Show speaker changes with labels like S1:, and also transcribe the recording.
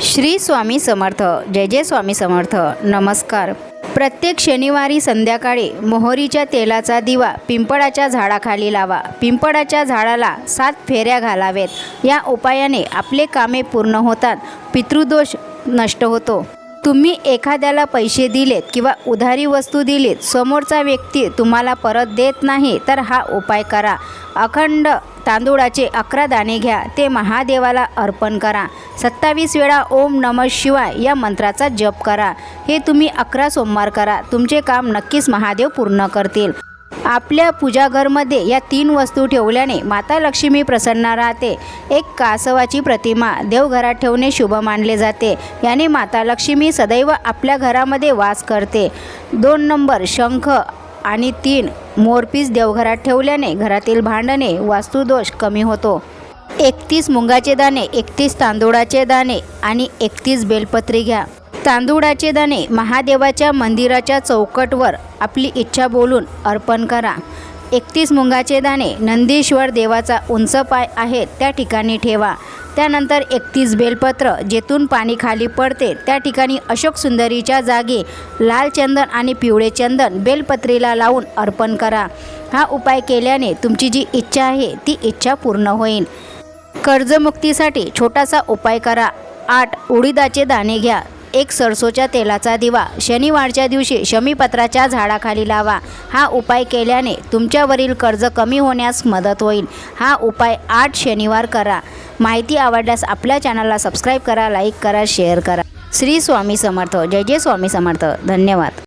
S1: श्री स्वामी समर्थ जय जय स्वामी समर्थ नमस्कार. प्रत्येक शनिवारी संध्याकाळी मोहरीच्या तेलाचा दिवा पिंपळाच्या झाडाखाली लावा. पिंपळाच्या झाडाला सात फेऱ्या घालावेत. या उपायाने आपले कामे पूर्ण होतात पितृदोष नष्ट होतो. तुम्ही एखाद्याला पैसे दिलेत किंवा उधारी वस्तू दिलीत समोरचा व्यक्ती तुम्हाला परत देत नाही तर हा उपाय करा. अखंड तांदूळाचे अकरा दाणे घ्या ते महादेवाला अर्पण करा. सत्तावीस वेळा ओम नम शिवाय या मंत्राचा जप करा. हे तुम्ही अकरा सोमवार करा. तुमचे काम नक्कीच महादेव पूर्ण करतील. आपल्या पूजाघरमध्ये या तीन वस्तू ठेवल्याने माता लक्ष्मी प्रसन्न राहते. एक कासवाची प्रतिमा देवघरात ठेवणे शुभ मानले जाते. याने माता लक्ष्मी सदैव आपल्या घरामध्ये वास करते. दोन नंबर शंख आणि तीन मोरपीस देवघरात ठेवल्याने घरातील भांडणे वास्तुदोष कमी होतो. एकतीस मुंगाचे दाणे एकतीस तांदूळाचे दाणे आणि एकतीस बेलपत्री घ्या. तांदूळाचे दाणे महादेवाच्या मंदिराच्या चौकटवर आपली इच्छा बोलून अर्पण करा. एकतीस मुंगाचे दाणे नंदीश्वर देवाचा उंच पाय आहे त्या ठिकाणी ठेवा. त्यानंतर एकतीस बेलपत्र जेथून पाणी खाली पडते त्या ठिकाणी अशोक सुंदरीच्या जागी लाल चंदन आणि पिवळे चंदन बेलपत्रीला लावून अर्पण करा. हा उपाय केल्याने तुमची जी इच्छा आहे ती इच्छा पूर्ण होईल. कर्जमुक्तीसाठी छोटासा उपाय करा. आठ उडीदाचे दाणे घ्या. एक सरसोच्या तेलाचा दिवा. शनिवारच्या दिवशी शमीपत्राच्या झाडाखाली लावा. हा उपाय केल्याने तुमच्यावरील कर्ज कमी होण्यास मदत होईल. हा उपाय आठ शनिवार करा. माहिती आवडल्यास आपल्या चॅनलला सबस्क्राईब करा लाईक करा शेअर करा. श्री स्वामी समर्थ. जय जय स्वामी समर्थ. धन्यवाद.